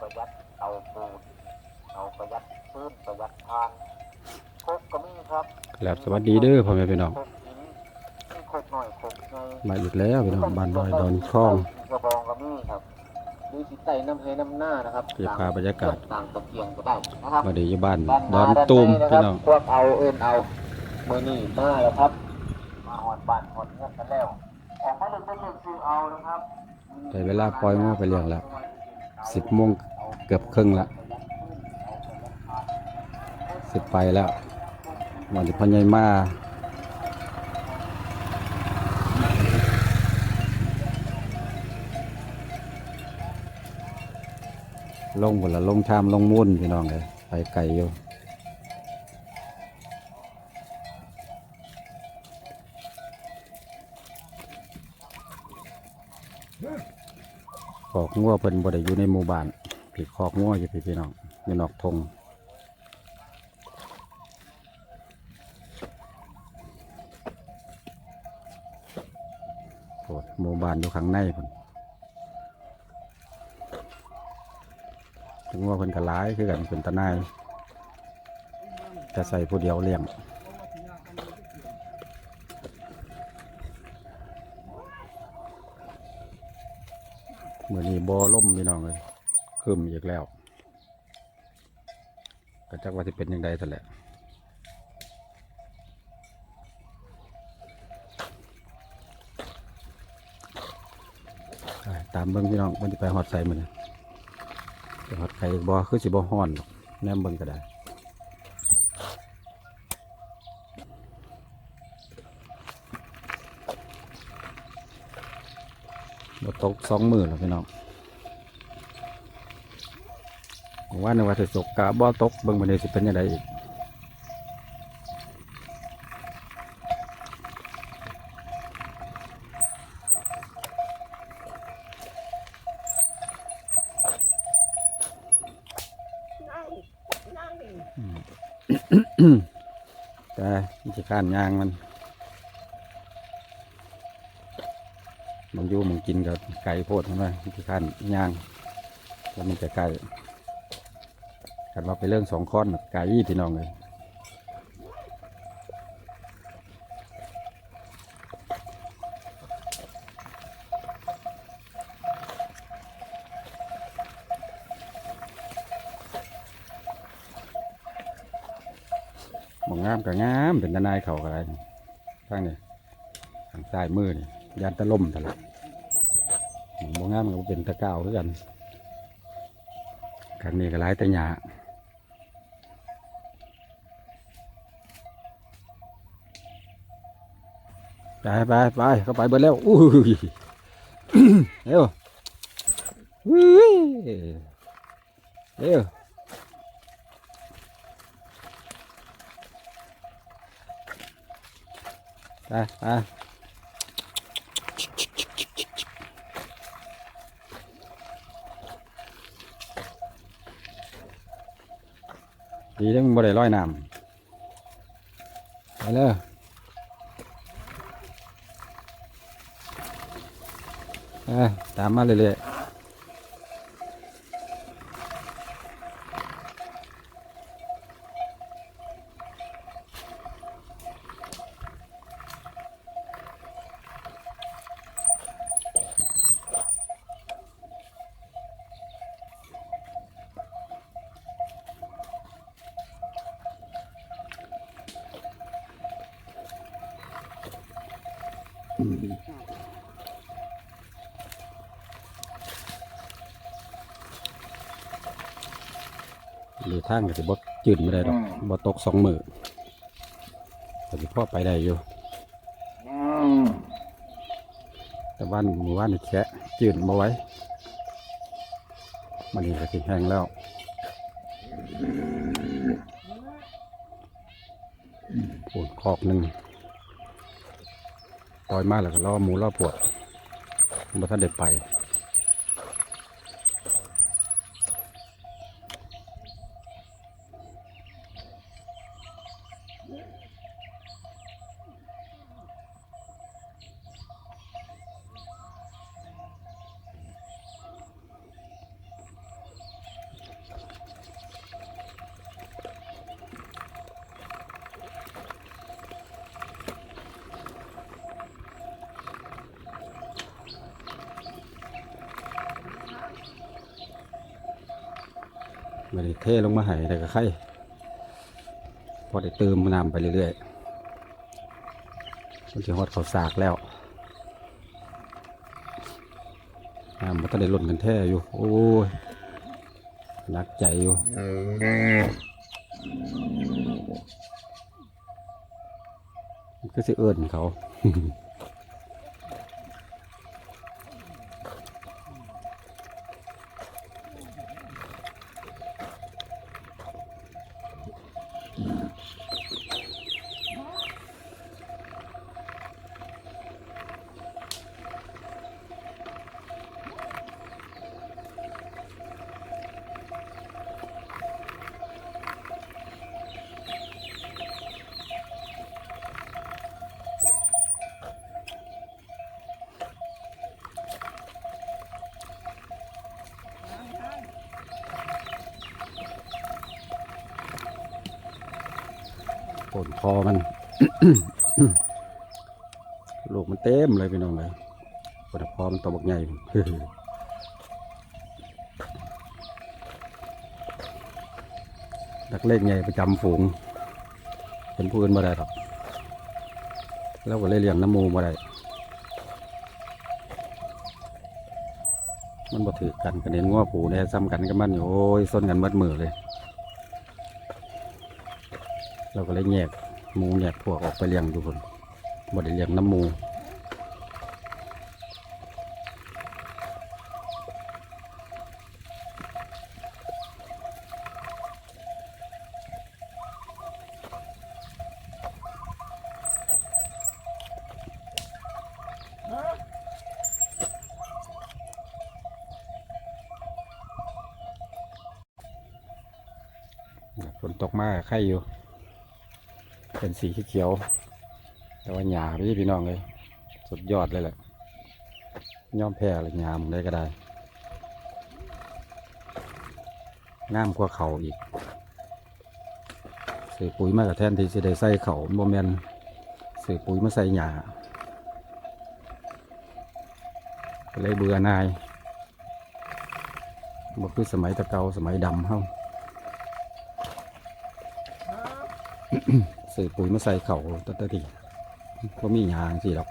ประหยัดเตาปูนเอาประหยัดพื้นประหยัดทานโคกก็มีครับครับสวัสดีเด้อพ่อแม่พี่น้องโคกหินมีโคกหน่อยโคกใหญ่มาอีกแล้วพี่น้องบ้านดอยดอนคลองกระบองก็มีครับมีสิไต่น้ำให้น้ำหน้านะครับเก็บภาพบรรยากาศต่างตะเกียงก็ได้นะครับมาดีอยู่บ้านด้านหดอนด้าตูมในะคพี่รับน้องพวกเอาเอินเอาเมื่อนี้มาแล้วครับมาหอดบ้านหอดเงินกันแล้วออกมาเลยต้องเลือกซื้อเอานะครับได้เวลาปล่อยงูไปเลี้ยงแล้ว สิบโมงเกือบครึ่งละสิบไปแล้ววันที่พ่อใหญ่มาลงหมดละลงชามลงมุ่นพี่น้องเลยไปไกลอยู่ คอกงัวเพิ่นบ่ได้อยู่ในหมู่บ้านพี่คอกงัวอยู่พี่พี่น้องอยู่นอกทงโอ้หมู่บ้านอยู่ข้างในเพิ่นถึงว่าเพิ่นก็หลายคือกันเป็นตาหนายจะใส่ผู้เดียวเลี้ยง มื่อนี้บ่ล่มพี่น้องเลยคืมอีกแล้วก็จักว่าสิเป็นยังไงแต่แหละตามเบิ้งพี่น้องมันจะไปหอดใส่มันยไปหอดไข่บ่คือสิบ่ฮ้อนหรอกแนมเบิ้งก็ได้ บ่ ตกสองมือแล้วพี่น้องผมว่าในว่าจะตกกะบ่ตกเบิ่งบันนี้สิเป็นยังไงอีกแต่มันจะข้านยางมัน บางอยู่มึงกินกับไก่โพดใช่ไหมที่ข้นย่างแล้วมันจะไก่กันว่าไปเรื่องสองค้อนน่ะไก่พี่น้องเลยมองงามกับงามเป็นนายเขาอะไรข้างนี้ทางซ้ายมือนี่ ยานตะล่มตะละมองงามมันก็เป็นตะก้าวด้วยกันครั้งนี้ก็หลายต่หยาไปไปไปเข้าไปเบิดแล้วอุ้ยเร็วอุ้ยเร็วไปไป ดีที่มันบ่ได้ร้อยน้ำไปเลยเอ้ยตามมาเรื่อยๆ หรือทางก็สิบ่จืดไม่ได้ดอกบ่ตกสองมือแต่สิพ่อไปได้อยู่แต่บ้านหมู่บ้านนี่แค่จืดมาไว้มันนี่ก็สิแห้งแล้วปวดคอกหนึ่ง ปล่อยมากแล้วก็ล่อหมูล่อปวดมาท่านได้ไป ไม่ได้เทลงมาให้แต่ก็ไข่พอได้เติมน้ำไปเรื่อยๆมันจะฮอดเขาสากแล้วน้ำมันต้องได้ล้นกันแท้อยู่ โอ้ยนักใจอยู่ก็สิเอิญเขา เต็มเลยพี่น้องเลยผลพอมันตัวบักใหญ่นักเล่นใหญ่ประจำฝูงเป็นผู้อื่นบ่ได้หรอกแล้วก็เลยเลี้ยงน้ำมูบ่ได้มันบ่ถือกันกันเน้นง้อผูเนี่ยซ้ำกันกับมันอยู่โอ้ยส้นกันเมดมือเลย เราก็เลยแยกหมูแยกพวกออกไปเลี้ยงทุกคนบ่ได้เลี้ยงน้ำมู ฝนตกมากไข่อยู่ เป็นสีเขียว แต่ว่าหยาพี่พี่น้องเลย สุดยอดเลยแหละย่อมแพ้เลยหยามได้ก็ได้งามกว่าเขาอีกซื้อปุ๋ยมากับแทนที่จะได้ใส่เขาโมเมนซื้อปุ๋ยมาใส่หยาเลยเบื่อนายบ่คือสมัยตะเกาสมัยดำเฮา ซื้อปุ๋ยมาใส่เขาตัดทีก็มียางสิหรอก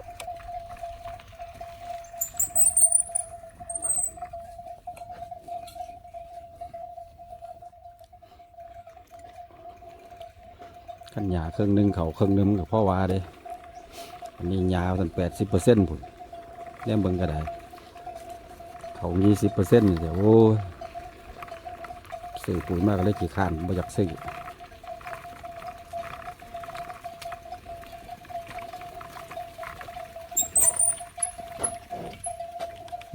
ขันยาเครื่องหนึงเขาเครื่องหนึงกับพ่อว่าเด้อันนี้ยาวตั้งแปดสิบเปอร์เซ็นต์ผุนแย่เบิ่งก็ได้เขายี่สิบเปอร์เซ็นต์เดี๋ยวซื้อปุ๋ยมากก็เลยกี่ข้านบ่อยากซื้อ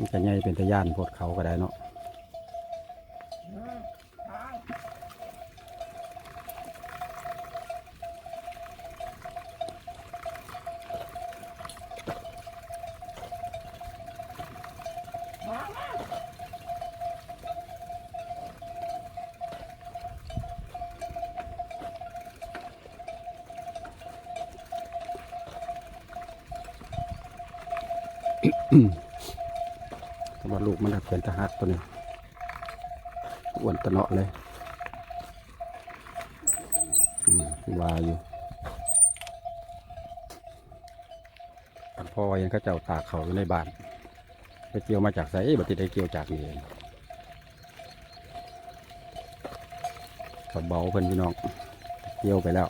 มันจะใหญ่เป็นตะย่านพดเขาก็ได้เนาะแต่ ว่าลูกมันน่ะเป็นตะหักตัวนี้อ้วนตะเนาะเลยว่าอยู่อันพ่อยังเขาเจ้าตากเขาอยู่ในบ้าน ไปเกี่ยวมาจากไสบัติได้เกี่ยวจากนี่เองกับเบาเพิ่นพี่น้อง เกี่ยวไปแล้ว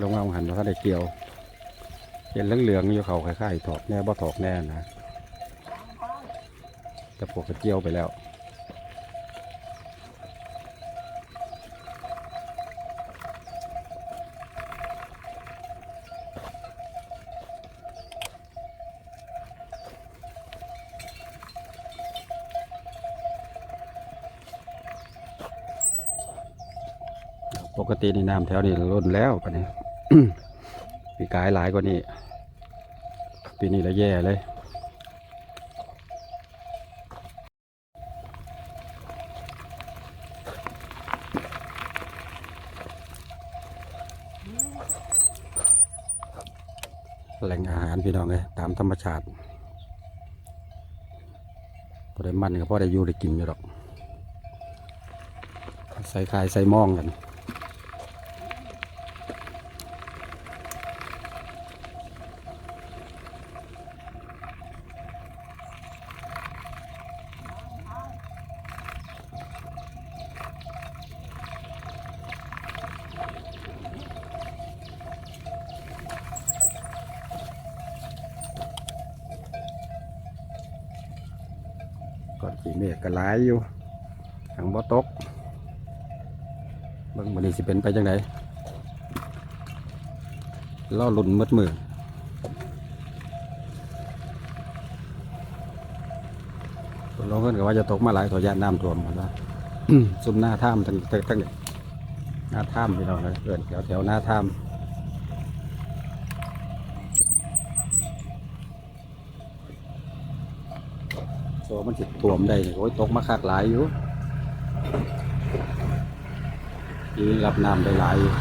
ลงมาหันว่าเขาได้เกี่ยวเห็นเหลืองๆอยู่เขาคล้ายๆถอกแน่บ่ถอกแน่นะ แต่พวกเขาเกี่ยวไปแล้วปกติในน้ำแถวนี้ล้นแล้วปะเนี่ยปีกายหลายกว่านี้ ปีนี้ละแย่เลย กันพี่น้องเลยตามธรรมชาติพอได้มันก็พอได้อยู่ได้กินอยู่หรอก ใส่คายใส่มองกัน นี่ก็หลายอยู่ทางบ่ตกเบิ่งวันนี้สิเป็นไปจังไดล่อลุนมืดมือคนลงเพิ่นก็ว่าจะตกมาหลายตัวยานน้ำท่วมหมดแล้วซุมหน้าถ้ำทั้งทั้งทั้งหน้าถ้ำพี่น้องเลยเอินแถวแถวหน้าถ้ำ โซมันสิท่วมได้โอ้ยตกมาคักหลายอยู่ยีรับน้ำได้หลายอยู่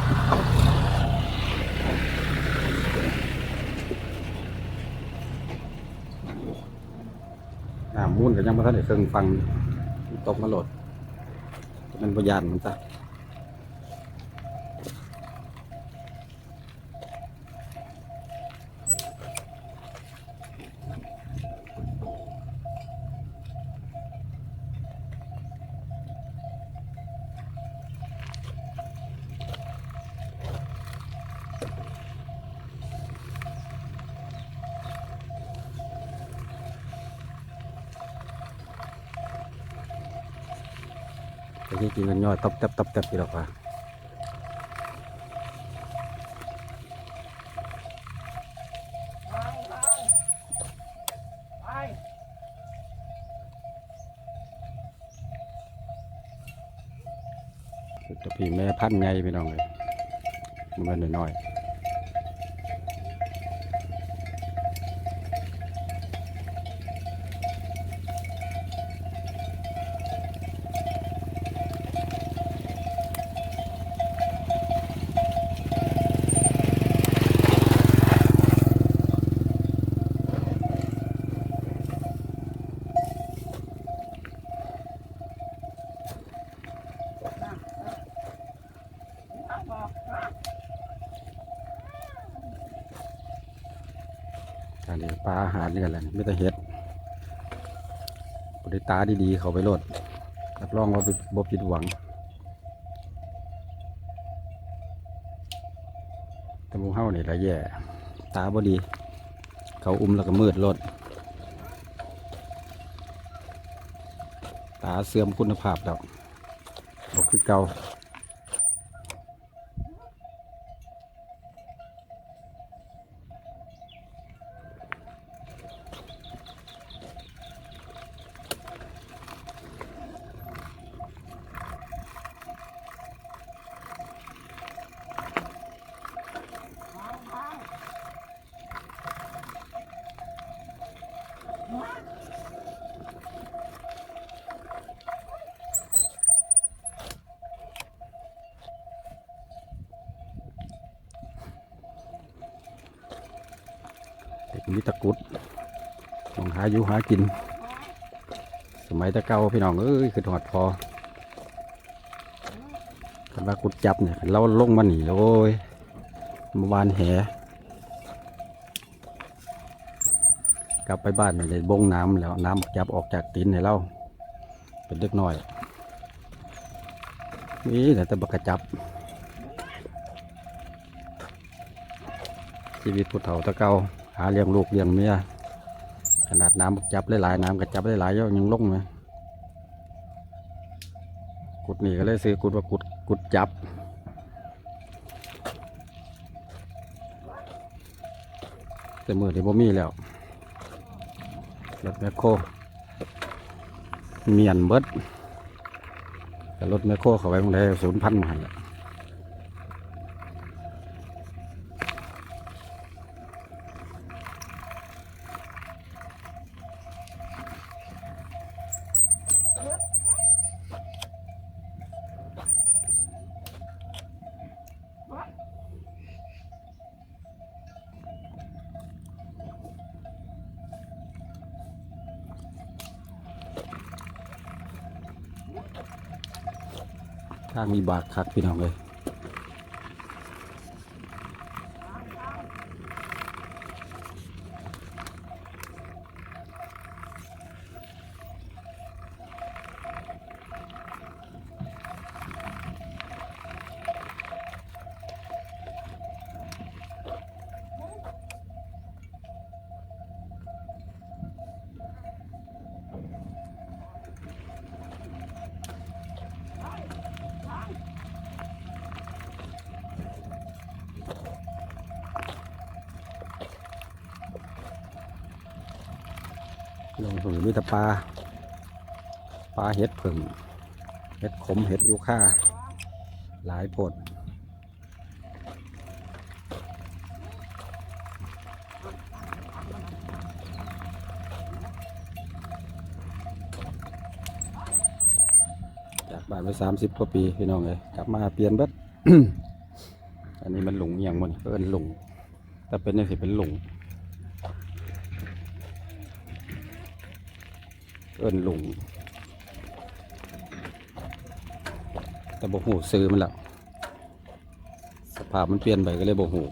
น้ำมูลก็ยังไม่ทันได้เครื่องฟังตกมาโหลดจะเป็นพยานมันซะ ไปที่จริงมันย่อยตับตับตับตับกี่ดอกว่าตัวพี่แม่พันไงพี่น้องเลยมันน้อย การนี้ปลาอาหารนี่กันแหละไม่แต่เห็ดบริตาดีๆ เขาไปโลดรับรองว่าบ่ผิดหวัง แต่หมูเฮานี่ละแย่ ตาบ่ดี เขาอุ้มแล้วก็มืดโลดตาเสื่อมคุณภาพแล้วบ่คือเก่า มีตะกุดลองหาอยู่หากิน สมัยตะเก่าพี่น้องเอ้ยคือหอดพอคันว่ากุดจับเนี่ยเราลงมาหนีโอ้ยมื่อวานแหกลับไปบ้านในได้บงน้ำแล้วน้ำจับออกจากตีนให้เราเป็นเล็กน้อยนี่แต่แต่บักกระจับ ชีวิตผู้เฒ่าตะเก่า หาเลี้ยงลูกเลี้ยงเมียขนาดน้ำจับหลายๆน้ำก็จับหลายๆยังลงเลยกุดนี่ก็เลยซื้อกุดว่ากุดกุดจับแต่มือที่บ่มีแล้วรถแมคโครเมียนเบิดแต่รถแมคโครเข้าไว้ตรงไหนศูนย์พันมาหั่นแหละ ทางมีบากคักพี่น้องเลย ดขมเห็ดยูค่าหลายโพดจากบ้านไปสามสิบกว่าปีพี่น้องเลยกลับมาเปลี่ยนเบิดอันนี้มันหลงอย่างมันเอินหลงแต่เป็นนี่สิเป็นหลงเอินหลง แต่บกหูซื้อมันแล้วสภาพมันเปลี่ยนไปก็เลยบกหู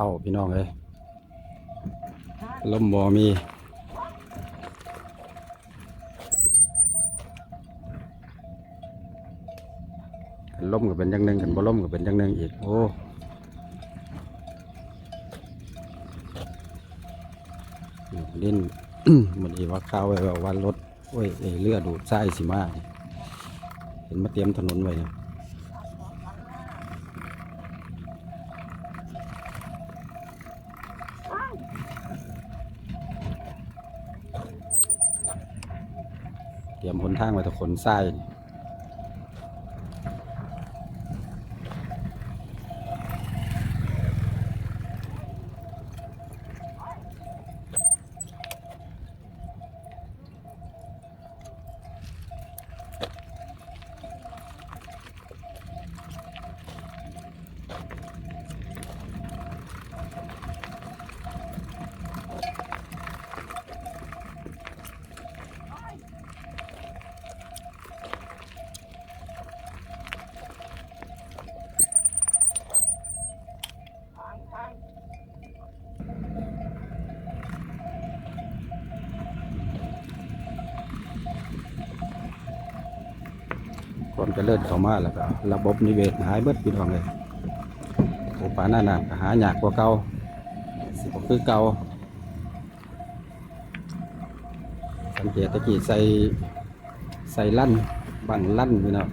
เอาพี่น้องเลยลมบอมีคันลมก็เป็นอย่างหนึ่งกันบ่ลมก็เป็นอย่างหนึ่งอีก โอ้ลิ้นมันอีว่าข้าวไว้ว่าวันรถโอ้ยเอ้ยเลือดูดไส้สิมาเห็นมาเตรียมถนนไว้เนี่ย ตรียมหนทางไว้ถ้าขนไส้นี่ ความเจริญเข้ามาแล้วก็ระบบนิเวศหายเบิดพี่น้องเลยโอปาหน้าน้ำก็หายากกว่าเก่าสิบคือเก่าสังเกตตะกี้ใส่ใส่ลั่นบังลั่นพี่น้อง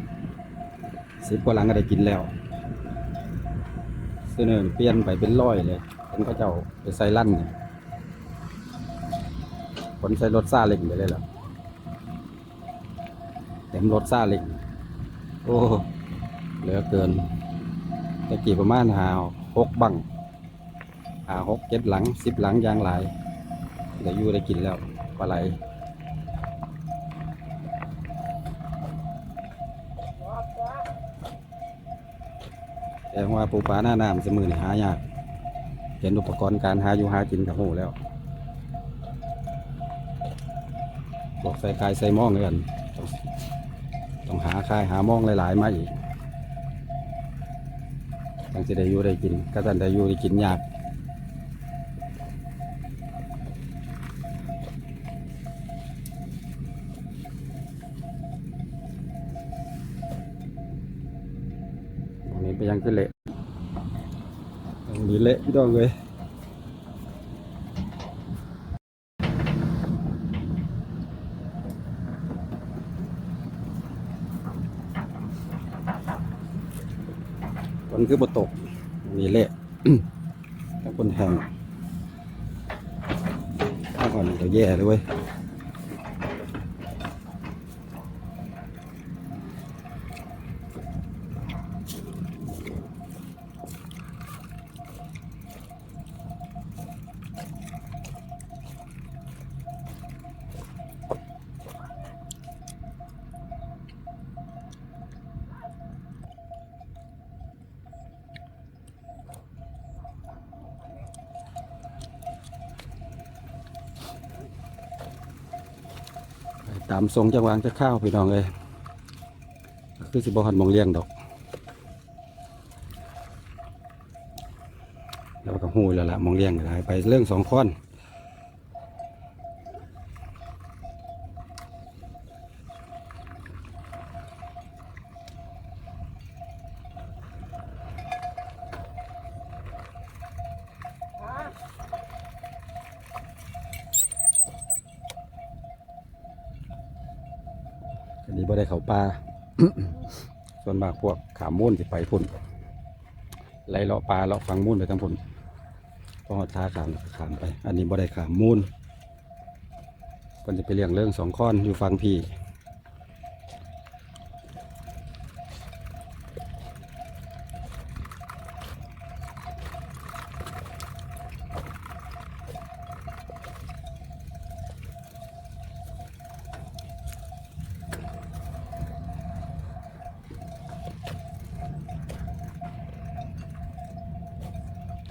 สิบกว่าหลังก็ได้กินแล้วเสนอเปลี่ยนไปเป็นร้อยเลยเป็นเขาเจ้าไปใส่ลั่นนี่คนใส่รถซาเล็งไปเลยล่ะเต็มรถซาเล็ง โอ้เหลือเกินตะกี้ประมาณหาหกบังหาหกเจ็ดหลังสิบหลังอยางหลายเดี๋ยวอยู่ได้กินแล้วปลาไหลแต่ว่าปูปลาหน้าน้ำสมือนี่หายากเห็นอุปกรณ์การหาอยู่หากินกับหูแล้วบอกใส่กายใส่หมองกัน ต้องหาค่ายหามองหลายๆมาอีกตั้งจะได้อยู่ได้กินก็ตันได้อยู่ได้กินยากวันนี้ไปยังขึ้นเละยังมีเละพี่น้องเลย ฝ นคือบตกมีเละแล้วคนแห้งถ้าก่อนก็แย่เลยเว้ยามทรงจังหวางจะข้าวพี่น้องเลยคือสิบหันมองเลี้ยงดอกแล้วก็หูแล้วละมองเลี้ยงก็ได้ไปเรื่องสองค้อนนี้บ่ได้เขาป่า ส่วน มากพวกขามมูนสิไปพุ่นไล่เลาะปลาเลาะฟังมูนไปทั้งพุ่นพอหอดท่าขามขามไป อันนี้บ่ได้ขามมูนคนจะไปเลี้ยงเรื่องสองค้อนอยู่ฟังพี่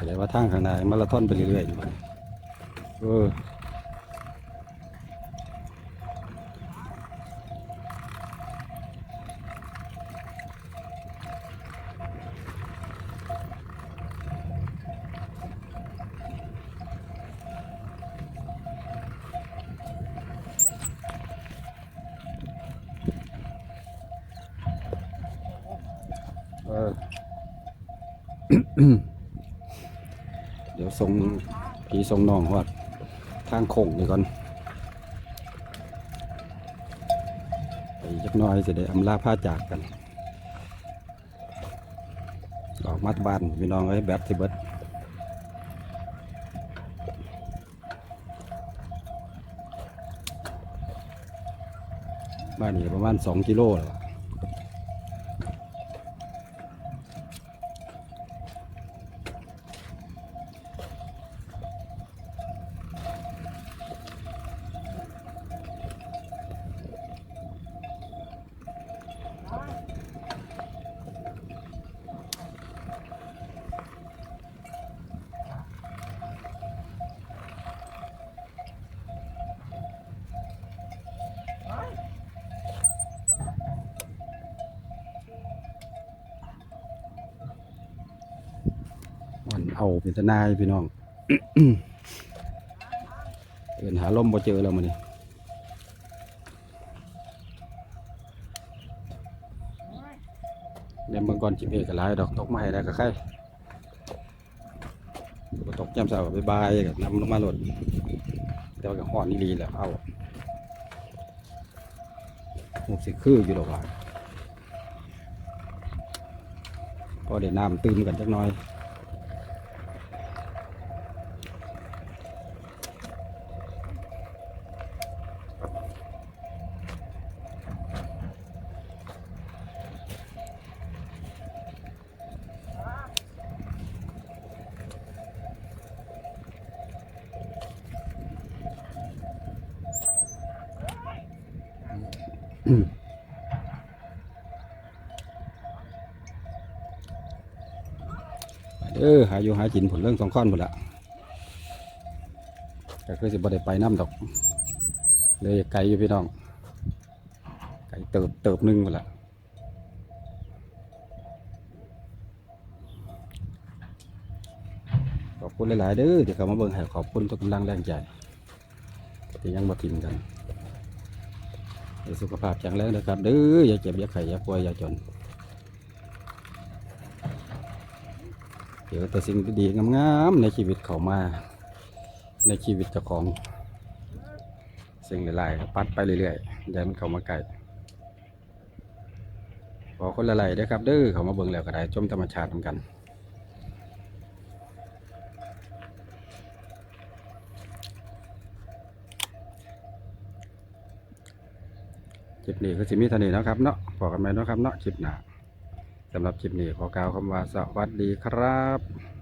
แต่ว่าทางข้างในมาราธอนไปเรื่อยๆอยู่เอออ เดี๋ยวส่ง พี่ส่งน้องหอดทางโค้งนี่ก่อนไปจักน้อยจะได้อำลาผ้าจากกันดอกมัดบานพี่น้องไอ้แบตสิเบิดบ้านนี้ประมาณสองกิโลแล้ว เอาเป็นทนายพี่น้องเดินหาลมบ่เจอแล้วมันนี่เดี๋ยวบิ่งก่อนจิบเอกหลายดอกตกมาให้ได้ก็ใครบ่ตกยามเช้าบายบายกับน้ำลงมาหลดแต่ว่าก็ฮ้อนนี่ลีแหล้วเอาหกสิคืออยู่ดอกว่าพอได้น้ำตื่นกันจักน่อย เออหาอยู่หากินผลเรื่องสองข้อนหมดละก็คือสิบ่ได้ไปน้ำดอก เลยไกลอยู่พี่น้อง ไกลเติบเติบหนึงหมดละขอบคุณหลาย ๆ เด้อที่เขามาเบิ่งให้ขอบคุณทุกกำลังแรงใจที่ยังบ่ทิ้งกัน สุขภาพแข็งแรงนะครับเด้ออย่าเจ็บอย่าไข้อย่าป่วยอย่าจนเดี๋ยวแต่สิ่งดีๆงามๆในชีวิตเขามา ในชีวิตเจ้าของ สิ่งหลายๆปัดไปเรื่อยๆอย่าให้มันเขามาใกล้ขอคนละไหลด้วยครับเด้อเขามาเบิ่งแล้วก็ได้ชมธรรมชาติเหมือนกัน คลิป นี้ก็สิมีเท่านี้นะครับเนาะพอกันไหมเนาะครับเนาะคลิปหน้าสำหรับคลิปนี้ขอกล่าวคำว่าสวัสดีครับ